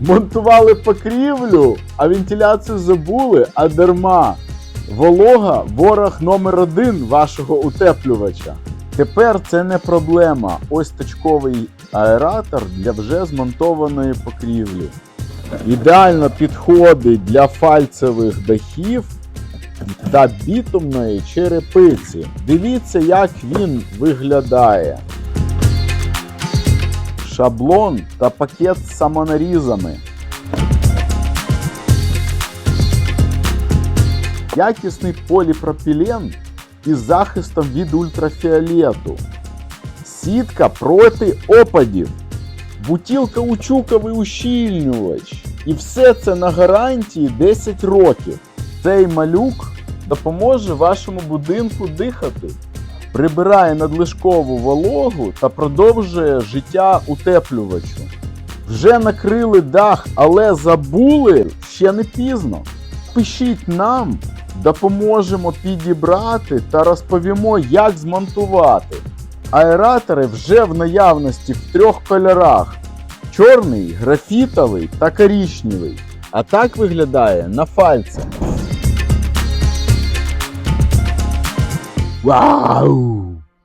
Монтували покрівлю, а вентиляцію забули, а дарма. Волога ворог номер один вашого утеплювача. Тепер це не проблема. Ось точковий аератор для вже змонтованої покрівлі. Ідеально підходить для фальцевих дахів та бітумної черепиці. Дивіться, як він виглядає. Шаблон та пакет з самонарізами. Якісний поліпропілен із захистом від ультрафіолету. Сітка проти опадів. Бутілкаучуковий ущільнювач. І все це на гарантії 10 років. Цей малюк допоможе вашому будинку дихати, прибирає надлишкову вологу та продовжує життя утеплювачу. Вже накрили дах, але забули ще не пізно. Пишіть нам, допоможемо підібрати та розповімо, як змонтувати. Аератори вже в наявності в трьох кольорах: чорний, графітовий та коричневий. А так виглядає на фальце. wow.